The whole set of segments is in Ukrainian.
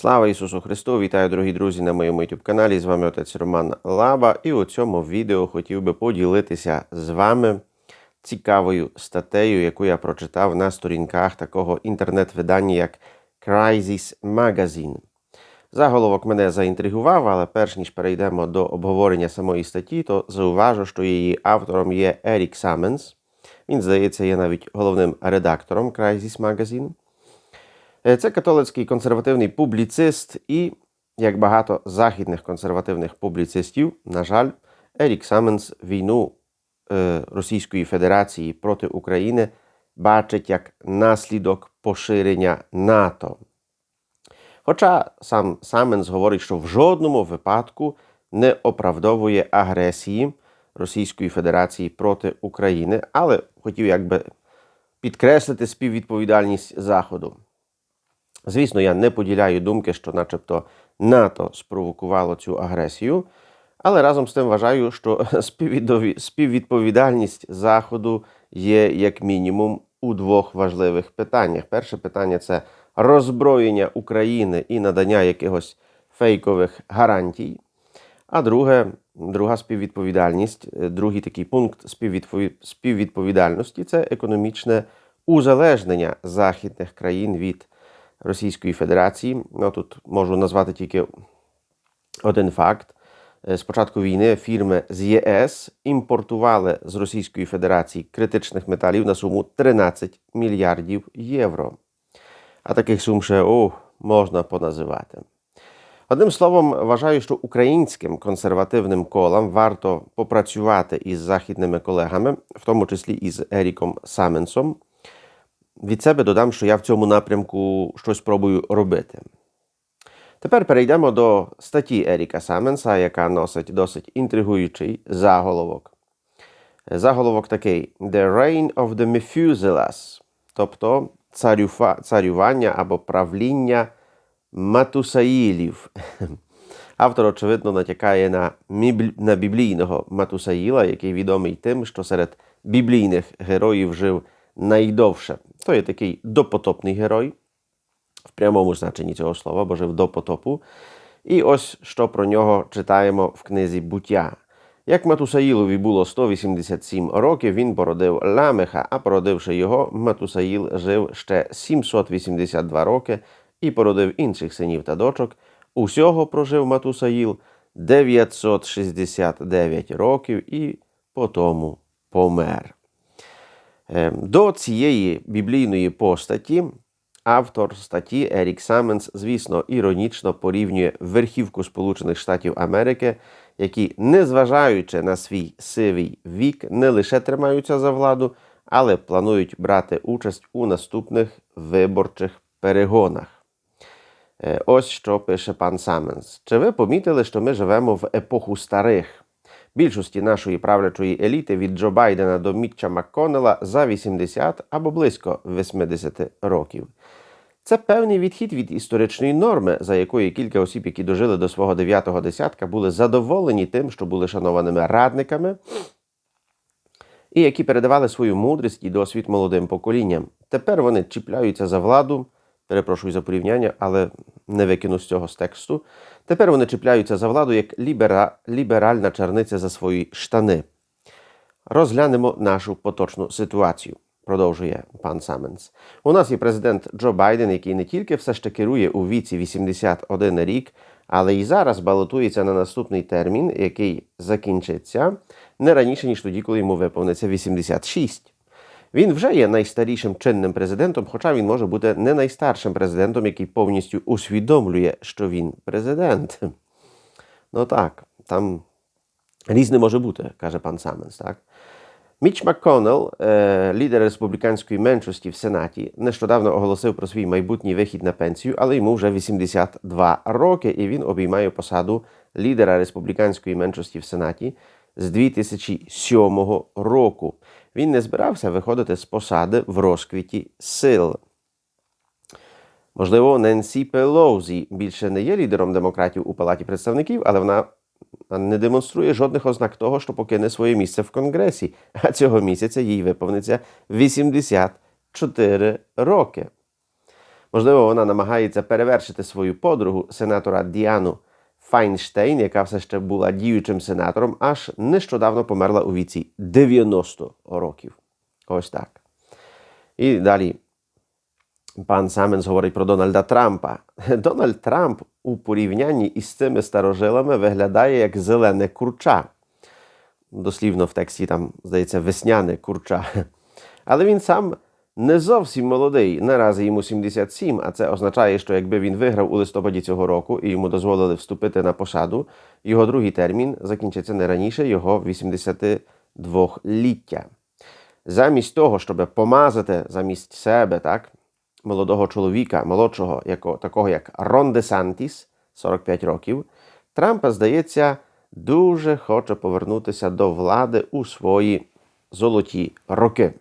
Слава Ісусу Христу! Вітаю, дорогі друзі, на моєму youtube каналі. З вами отець Роман Лаба. І у цьому відео хотів би поділитися з вами цікавою статтею, яку я прочитав на сторінках такого інтернет-видання, як Crisis Magazine. Заголовок мене заінтригував, але перш ніж перейдемо до обговорення самої статті, то зауважу, що її автором є Ерік Саменс. Він, здається, є навіть головним редактором Crisis Magazine. Е, Це католицький консервативний публіцист, і, як багато західних консервативних публіцистів, на жаль, Ерік Саменс війну е, Російської Федерації проти України бачить як наслідок поширення НАТО. Хоча сам Саменс говорить, що в жодному випадку не оправдовує агресії Російської Федерації проти України, але хотів якби підкреслити співвідповідальність Заходу. Звісно, я не поділяю думки, що, начебто, НАТО спровокувало цю агресію, але разом з тим вважаю, що співвідповідальність Заходу є як мінімум у двох важливих питаннях. Перше питання це роззброєння України і надання якихось фейкових гарантій. А друге, друга співвідповідальність, е, другий такий пункт співвідпові- співвідповідальності це економічне узалежнення західних країн від Російської Федерації. Ну, тут можу назвати тільки один факт. Е, З початку війни фірми з ЄС імпортували з Російської Федерації критичних металів на суму 13 мільярдів євро. А таких сум ще о, можна поназивати. Одним словом, вважаю, що українським консервативним колам варто попрацювати із західними колегами, в тому числі із Еріком Саменсом. Від себе додам, що я в цьому напрямку щось пробую робити. Тепер перейдемо до статті Еріка Саменса, яка носить досить інтригуючий заголовок. Заголовок такий: The Reign of the Methuselahs, тобто царюфа, царювання або правління Матусаїлів. Автор, очевидно, натякає на, на біблійного Матусаїла, який відомий тим, що серед біблійних героїв жив найдовше. То є такий допотопний герой, в прямому значенні цього слова, бо жив до потопу. І ось що про нього читаємо в книзі буття. Як Матусаїлові було 187 років, він породив Ламеха, а породивши його, Матусаїл жив ще 782 роки і породив інших синів та дочок. Усього прожив Матусаїл 969 років і потому помер. Е, До цієї біблійної постаті автор статті Ерік Саменс, звісно, іронічно порівнює верхівку Сполучених Штатів Америки, які, незважаючи на свій сивий вік, не лише тримаються за владу, але планують брати участь у наступних виборчих перегонах. Е, Ось що пише пан Саменс. Чи ви помітили, що ми живемо в епоху старих? Більшості нашої правлячої еліти від Джо Байдена до Мітча Макконнелла за 80 або близько 80 років. Це певний відхід від історичної норми, за якою кілька осіб, які дожили до свого дев'ятого десятка, були задоволені тим, що були шанованими радниками, і які передавали свою мудрість і досвід молодим поколінням. Тепер вони чіпляються за владу. Перепрошую за порівняння, але не викину з цього з тексту. Тепер вони чіпляються за владу як лібера... ліберальна черниця за свої штани. Розглянемо нашу поточну ситуацію, продовжує пан Саменс. У нас є президент Джо Байден, який не тільки все ще керує у віці 81 рік, але і зараз балотується на наступний термін, який закінчиться не раніше, ніж тоді, коли йому виповниться 86. Він вже є найстарішим чинним президентом, хоча він може бути не найстаршим президентом, який повністю усвідомлює, що він президент. Ну так, там різне може бути, каже пан Саменс. Так? Міч МакКоннелл, е, лідер республіканської меншості в Сенаті, нещодавно оголосив про свій майбутній вихід на пенсію, але йому вже 82 роки, і він обіймає посаду лідера республіканської меншості в Сенаті з 2007 року. Він не збирався виходити з посади в розквіті сил. Можливо, Ненсі Пелоузі більше не є лідером демократів у Палаті представників, але вона не демонструє жодних ознак того, що покине своє місце в Конгресі. А цього місяця їй виповниться 84 роки. Можливо, вона намагається перевершити свою подругу, сенатора Діану Файнштейн, яка все ще була діючим сенатором, аж нещодавно померла у віці 90 років. Ось так. І далі пан Саменс говорить про Дональда Трампа. Дональд Трамп у порівнянні із цими старожилами виглядає як зелене курча. Дослівно в тексті там, здається, весняне курча. Але він сам не зовсім молодий. Наразі йому 77, а це означає, що якби він виграв у листопаді цього року і йому дозволили вступити на посаду, його другий термін закінчиться не раніше його 82-ліття. Замість того, щоб помазати замість себе, так, молодого чоловіка, молодшого, яко, такого як Рон Де Сантіс, 45 років, Трампа, здається, дуже хоче повернутися до влади у свої золоті роки.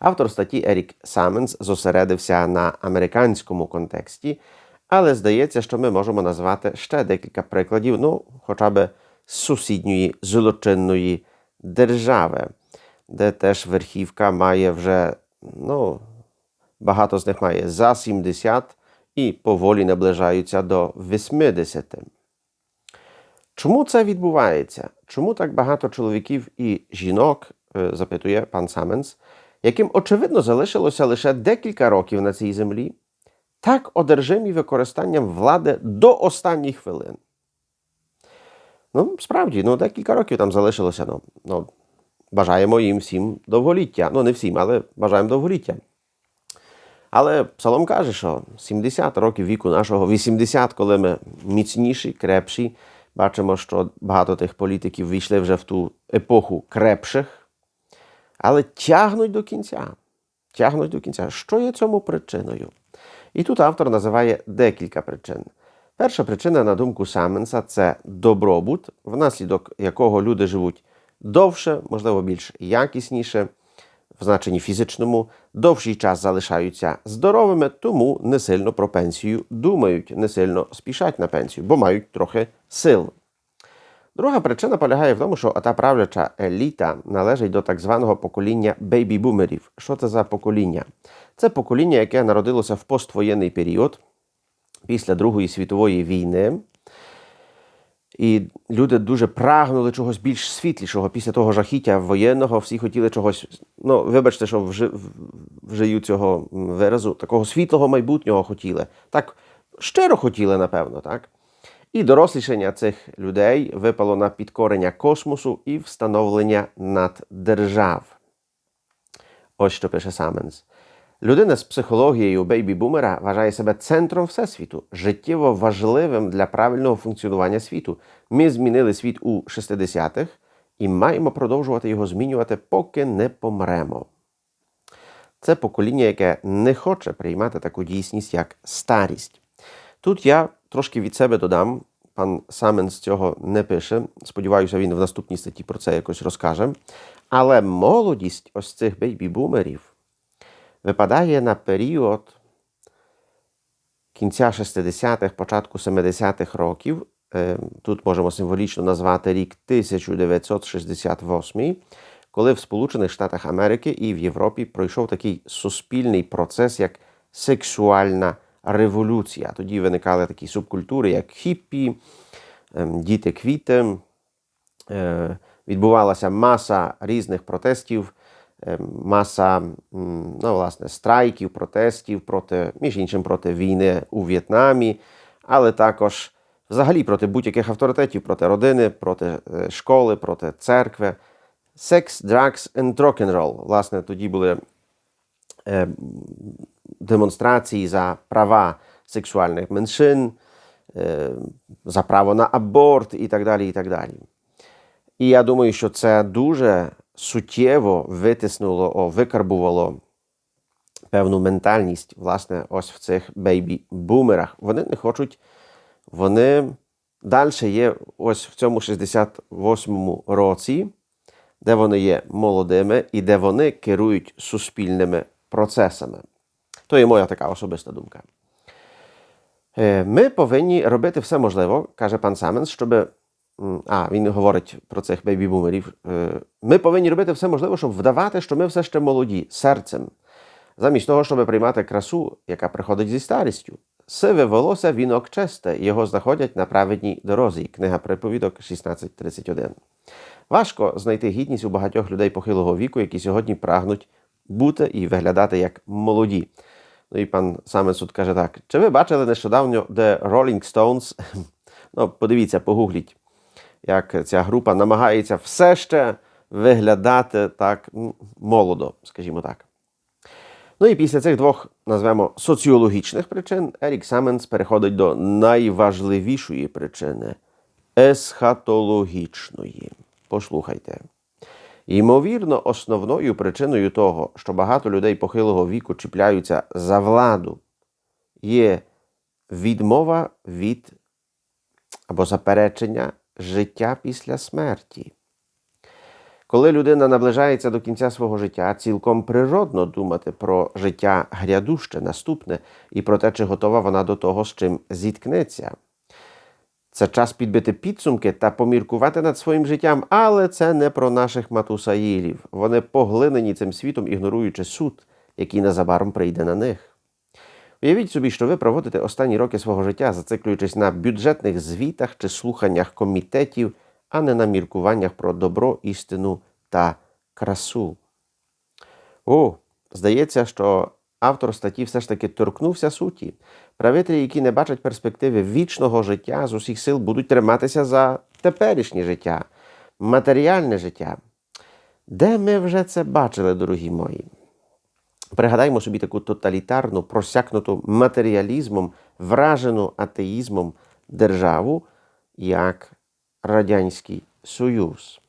Автор статті Ерік Саменс зосередився на американському контексті, але здається, що ми можемо назвати ще декілька прикладів, ну, хоча б сусідньої злочинної держави, де теж верхівка має вже, ну, багато з них має за 70 і поволі наближаються до 80. Чому це відбувається? Чому так багато чоловіків і жінок, е, запитує пан Саменс, яким очевидно залишилося лише декілька років на цій землі, так одержимі використанням влади до останніх хвилин? Ну, справді, ну, декілька років там залишилося. Ну, ну, бажаємо їм всім довголіття. Ну, не всім, але бажаємо довголіття. Але Псалом каже, що 70 років віку нашого, 80, коли ми міцніші, крепші, бачимо, що багато тих політиків війшли вже в ту епоху крепших, але тягнуть до кінця. Тягнуть до кінця. Що є цьому причиною? І тут автор називає декілька причин. Перша причина, на думку Саменса, це добробут, внаслідок якого люди живуть довше, можливо, більш якісніше, в значенні фізичному, довший час залишаються здоровими, тому не сильно про пенсію думають, не сильно спішать на пенсію, бо мають трохи сил. Друга причина полягає в тому, що та правляча еліта належить до так званого покоління бейбі-бумерів. Що це за покоління? Це покоління, яке народилося в поствоєнний період після Другої світової війни. І люди дуже прагнули чогось більш світлішого після того жахіття воєнного. Всі хотіли чогось, ну, вибачте, що вжи, вжию цього виразу, такого світлого майбутнього хотіли. Так щиро хотіли, напевно, так? І дорослішання цих людей випало на підкорення космосу і встановлення наддержав. Ось що пише Саменс. Людина з психологією бейбі-бумера вважає себе центром всесвіту, життєво важливим для правильного функціонування світу. Ми змінили світ у 60-х і маємо продовжувати його змінювати, поки не помремо. Це покоління, яке не хоче приймати таку дійсність, як старість. Тут я трошки від себе додам. Пан Саменс цього не пише. Сподіваюся, він в наступній статті про це якось розкаже. Але молодість ось цих бейбі-бумерів випадає на період кінця 60-х, початку 70-х років. Тут можемо символічно назвати рік 1968, коли в Сполучених Штатах Америки і в Європі пройшов такий суспільний процес, як сексуальна революція. Тоді виникали такі субкультури, як хіппі, діти квіти. Відбувалася маса різних протестів masa no власне, страйків, протестів проти, між іншим, проти війни у В'єтнамі, але також взагалі проти будь-яких авторитетів, проти родини, проти школи, проти церкви. Sex, drugs and rock'n'roll. Власне, тоді були е, демонстрації за права сексуальних меншин, е, за право на аборт і так далі. І так далі. І я думаю, що це дуже суттєво витиснуло, о, викарбувало певну ментальність, власне, ось в цих бейбі-бумерах. Вони не хочуть, вони далі є ось в цьому 68-му році, де вони є молодими і де вони керують суспільними процесами. То є моя така особиста думка. Ми повинні робити все можливе, каже пан Саменс, щоб а, він говорить про цих бейбі-бумерів. Ми повинні робити все можливе, щоб вдавати, що ми все ще молоді серцем, Замість того, щоб приймати красу, яка приходить зі старістю. Сиве волосся вінок честе, його знаходять на праведній дорозі. Книга приповідок 16.31. Важко знайти гідність у багатьох людей похилого віку, які сьогодні прагнуть бути і виглядати як молоді. Ну і пан Самес тут каже так: чи ви бачили нещодавно The Rolling Stones? Ну, подивіться, погугліть, як ця група намагається все ще виглядати так молодо, скажімо так. Ну і після цих двох, назвемо, соціологічних причин, Ерік Саменс переходить до найважливішої причини есхатологічної. Послухайте. Ймовірно, основною причиною того, що багато людей похилого віку чіпляються за владу, є відмова від або заперечення життя після смерті. Коли людина наближається до кінця свого життя, цілком природно думати про життя грядуще, наступне і про те, чи готова вона до того, з чим зіткнеться. Це час підбити підсумки та поміркувати над своїм життям, але це не про наших матусаїлів. Вони поглинені цим світом, ігноруючи суд, який незабаром прийде на них. Уявіть собі, що ви проводите останні роки свого життя, зациклюючись на бюджетних звітах чи слуханнях комітетів, а не на міркуваннях про добро, істину та красу. О, здається, що автор статті все ж таки торкнувся суті. Правителі, які не бачать перспективи вічного життя, з усіх сил будуть триматися за теперішнє життя, матеріальне життя. Де ми вже це бачили, дорогі мої? Пригадаймо собі таку тоталітарну, просякнуту матеріалізмом, вражену атеїзмом державу, як Радянський Союз.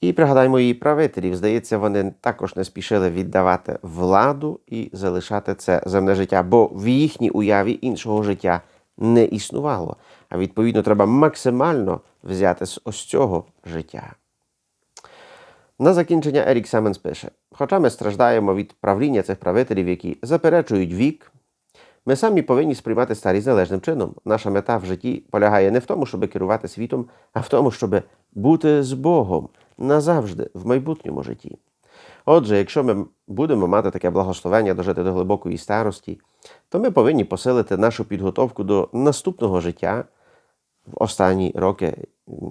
І пригадаймо її правителів. Здається, вони також не спішили віддавати владу і залишати це земне життя, бо в їхній уяві іншого життя не існувало. А відповідно, треба максимально взяти з ось цього життя. На закінчення Ерік Семенс пише: Хоча ми страждаємо від правління цих правителів, які заперечують вік, ми самі повинні сприймати старість належним чином. Наша мета в житті полягає не в тому, щоб керувати світом, а в тому, щоб бути з Богом назавжди в майбутньому житті. Отже, якщо ми будемо мати таке благословення дожити до глибокої старості, то ми повинні посилити нашу підготовку до наступного життя в останні роки,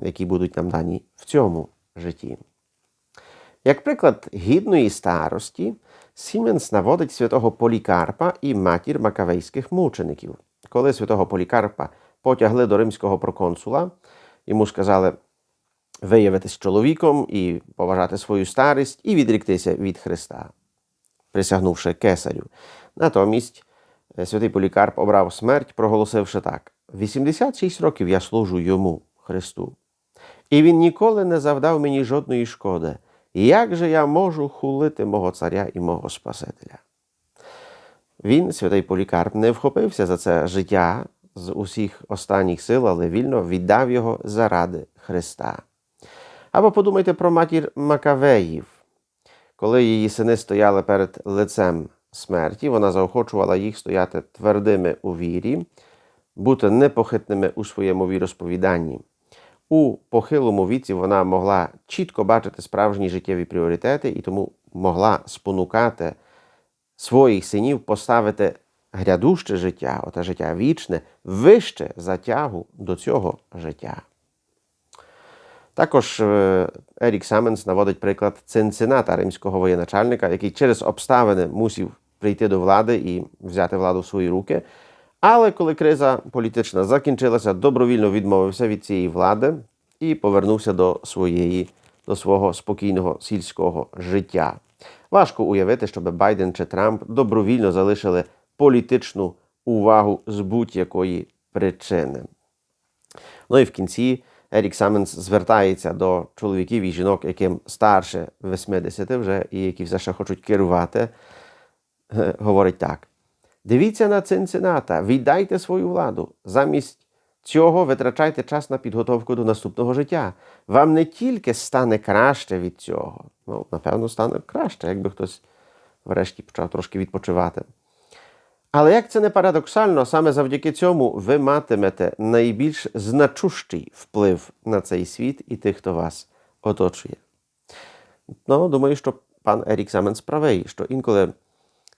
які будуть нам дані в цьому житті. Як приклад гідної старості, Сіменс наводить святого Полікарпа і матір макавейських мучеників. Коли святого Полікарпа потягли до римського проконсула, йому сказали виявитись чоловіком і поважати свою старість і відріктися від Христа, присягнувши кесарю. Натомість е, святий Полікарп обрав смерть, проголосивши так: 86 років я служу йому, Христу. І він ніколи не завдав мені жодної шкоди. Як же я можу хулити мого царя і мого Спасителя? Він, святий Полікарп, не вхопився за це життя з усіх останніх сил, але вільно віддав його заради Христа. Або подумайте про матір Макавеїв. Коли її сини стояли перед лицем смерті, вона заохочувала їх стояти твердими у вірі, бути непохитними у своєму віросповіданні. У похилому віці вона могла чітко бачити справжні життєві пріоритети і тому могла спонукати своїх синів поставити грядуще життя, оте життя вічне, вище затягу до цього життя. Також е, Ерік Саменс наводить приклад Цинцината, римського воєначальника, який через обставини мусів прийти до влади і взяти владу в свої руки. Але коли криза політична закінчилася, добровільно відмовився від цієї влади і повернувся до своєї, до свого спокійного сільського життя. Важко уявити, щоб Байден чи Трамп добровільно залишили політичну увагу з будь-якої причини. Ну і в кінці Ерік Саменс звертається до чоловіків і жінок, яким старше 80 вже, і які все ще хочуть керувати. Говорить так. Дивіться на Цинцината, віддайте свою владу. Замість цього витрачайте час на підготовку до наступного життя. Вам не тільки стане краще від цього, ну, напевно, стане краще, якби хтось врешті почав трошки відпочивати. Але як це не парадоксально, саме завдяки цьому ви матимете найбільш значущий вплив на цей світ і тих, хто вас оточує. Ну, думаю, що пан Ерік Саменс правий, що інколи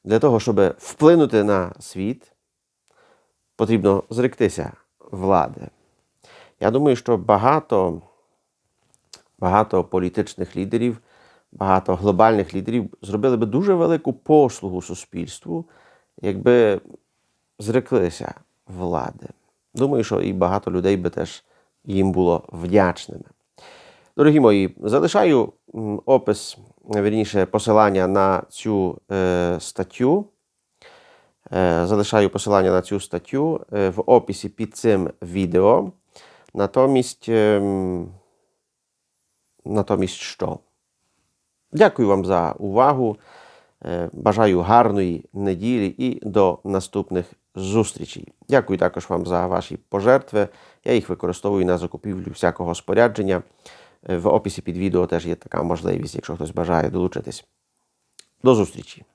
Для того, щоб вплинути на світ, потрібно зректися влади. Я думаю, що багато, багато політичних лідерів, багато глобальних лідерів зробили би дуже велику послугу суспільству, якби зреклися влади. Думаю, що і багато людей би теж їм було вдячними. Дорогі мої, залишаю опис, вірніше, посилання на цю е, статтю. Е, залишаю посилання на цю статтю е, в описі під цим відео. Натомість, ем, натомість що? Дякую вам за увагу. Е, Бажаю гарної неділі і до наступних зустрічей. Дякую також вам за ваші пожертви. Я їх використовую на закупівлю всякого спорядження. Е, В описі під відео теж є така можливість, якщо хтось бажає долучитись. До зустрічі!